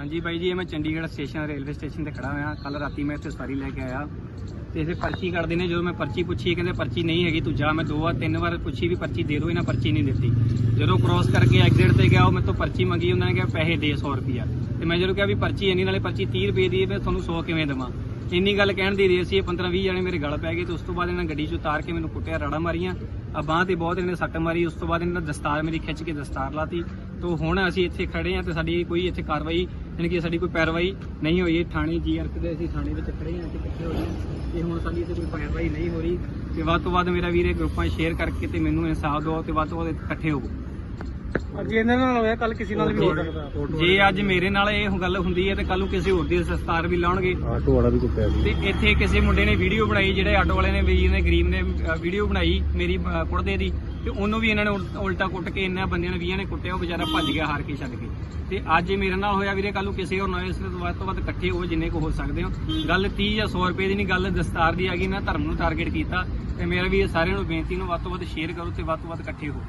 ਹਾਂਜੀ ਬਾਈ ਜੀ, ਇਹ ਮੈਂ ਚੰਡੀਗੜ੍ਹ ਸਟੇਸ਼ਨ, ਰੇਲਵੇ ਸਟੇਸ਼ਨ ਤੇ ਖੜਾ ਹੋਇਆ। ਕੱਲ ਰਾਤੀ ਮੈਂ ਇੱਥੇ ਸਵਾਰੀ ਲੈ ਕੇ ਆਇਆ। ਤੇ ਇਥੇ ਪਰਚੀ ਕੱਢਦੇ ਨੇ, ਜਦੋਂ ਮੈਂ ਪਰਚੀ ਪੁੱਛੀ, ਕਹਿੰਦੇ ਪਰਚੀ ਨਹੀਂ ਹੈਗੀ, ਤੂੰ ਜਾ। ਮੈਂ ਦੋ ਵਾਰ, ਤਿੰਨ ਵਾਰ ਪੁੱਛੀ ਵੀ ਪਰਚੀ ਦੇ ਦਿਓ, ਇਹਨਾਂ ਪਰਚੀ ਨਹੀਂ ਦਿੱਤੀ। ਜਦੋਂ ਕ੍ਰੋਸ ਕਰਕੇ ਐਗਜ਼ਿਟ ਤੇ ਗਿਆ, ਉਹ ਮੇਰੇ ਤੋਂ ਪਰਚੀ ਮੰਗੀ, ਉਹਨਾਂ ਨੇ ਕਿਹਾ ਪੈਸੇ ਦੇ 100 ਰੁਪਿਆ ਤੇ ਮੈਂ ਜਦੋਂ ਕਿਹਾ ਵੀ ਪਰਚੀ ਇੰਨੀ, ਨਾਲੇ ਪਰਚੀ 30 ਰੁਪਏ ਦੀ ਹੈ, ਮੈਂ ਤੁਹਾਨੂੰ 100 ਕਿਵੇਂ ਦੇਵਾਂ? ਇੰਨੀ ਗੱਲ ਕਹਿਣ ਦੀ ਰਹੀ ਸੀ, ਇਹ 15 20 ਜਣੇ ਮੇਰੇ ਗਲ ਪੈ ਗਏ, ਤੇ ਉਸ ਤੋਂ ਬਾਅਦ ਇਹਨਾਂ ਗੱਡੀ 'ਚੋਂ ਉਤਾਰ ਕੇ ਮੈਨੂੰ ਕੁੱਟਿਆ, ਰਾੜਾ ਮਾਰੀਆਂ। ਆ ਬਾਂਹ ਤੇ ਬਹੁਤ ਇਹਨੇ ਸੱਟ ਮਾਰੀ, ਉਸ ਤੋਂ ਬਾਅਦ ਇਹਨਾਂ ਦਸਤਾਰ ਮੇਰੀ ਖਿੱਚ ਕੇ ਦਸਤਾਰ ਲਾਤੀ। ਤੋਂ ਹੁਣ ਅਸੀਂ ਇੱਥੇ ਖੜੇ ਆ ਤੇ ਸਾਡੀ ਕੋਈ ਇੱਥੇ ਕਾਰਵਾਈ ਯਾਨੀ ਕਿ ਸਾਡੀ ਕੋਈ ਪੈਰਵਾਈ ਨਹੀਂ ਹੋਈ ਹੈ ਥਾਣੇ ਜੀਆਰਪ ਦੇ ਅਸੀਂ ਥਾਣੇ ਵਿੱਚ ਖੜੇ ਆ ਤੇ ਇਕੱਠੇ ਹੋ ਗਏ ਹਾਂ। ਤੇ ਹੁਣ ਸਾਡੀ ਇੱਥੇ ਕੋਈ ਪੈਰਵਾਈ ਨਹੀਂ ਹੋ ਰਹੀ ਤੇ ਵੱਧ ਤੋਂ ਵੱਧ ਮੇਰਾ ਵੀਰ ਇਹ ਗਰੁੱਪਾਂ 'ਚ ਸ਼ੇਅਰ ਕਰਕੇ ਤੇ ਮੈਨੂੰ ਇਨਸਾਫ ਦਿਓ ਤੇ ਵੱਧ ਤੋਂ ਵੱਧ ਇਕੱਠੇ ਹੋਵੋ। ਅੱਜ ਇਹਨਾਂ ਨਾਲ ਹੋਇਆ ਕੱਲ ਕਿਸੇ ਨਾਲ ਵੀ ਹੋ ਸਕਦਾ। ਜੇ ਅੱਜ ਮੇਰੇ ਨਾਲ ਇਹ ਗੱਲ ਹੁੰਦੀ ਹੈ ਤੇ ਕੱਲ ਨੂੰ ਕਿਸੇ ਹੋਰ ਦੀ ਦਸਤਾਰ ਵੀ ਲਾਉਣਗੇ। ਆਟੋ ਵਾਲਾ ਵੀ ਕੁੱਟਿਆ ਸੀ ਤੇ ਇੱਥੇ ਕਿਸੇ ਮੁੰਡੇ ਨੇ ਵੀਡੀਓ ਬਣਾਈ ਜਿਹੜੇ ਆਟੋ ਵਾਲੇ ਨੇ ਵੀਰ ਨੇ ਗਰੀਬ ਨੇ ਵੀਡੀਓ ਬਣਾਈ ਮੇਰੀ ਕੁੜਦੇ ਦੀ। ਤੇ ਉਹਨੂੰ ਵੀ ਇਹਨਾਂ ਨੇ ਉਲ- ਉਲਟਾ ਕੁੱਟ ਕੇ ਇਹਨਾਂ ਬੰਦਿਆਂ ਨੇ 20 ਨੇ ਕੁੱਟਿਆ, ਉਹ ਵਿਚਾਰਾ ਭੱਜ ਗਿਆ ਹਾਰ ਕੇ ਛੱਡ ਕੇ। ਤੇ ਅੱਜ ਇਹ ਮੇਰੇ ਨਾਲ ਹੋਇਆ ਵੀਰੇ ਕੱਲ ਨੂੰ ਕਿਸੇ ਹੋਰ ਨਵੇਂ ਸਿਰੇ ਤੋਂ ਵੱਧ ਤੋਂ ਵੱਧ ਇਕੱਠੇ ਹੋ ਜਿੰਨੇ ਕੋ ਹੋ ਸਕਦੇ ਹੋ। ਗੱਲ 30 ਜਾਂ 100 ਰੁਪਏ ਦੀ ਨਹੀਂ, ਗੱਲ ਦਸਤਾਰ ਦੀ ਆ ਗਈ ਨਾ ਧਰਮ ਨੂੰ ਟਾਰਗੇਟ ਕੀਤਾ ਤੇ ਮੇਰਾ ਵੀ ਇਹ ਸਾਰਿਆਂ ਨੂੰ ਬੇਨਤੀ ਨੂੰ ਵੱਧ ਤੋਂ ਵੱਧ ਸ਼ੇਅਰ ਕਰੋ ਤੇ ਵੱਧ ਤੋਂ ਵੱਧ ਇਕੱਠੇ ਹੋ।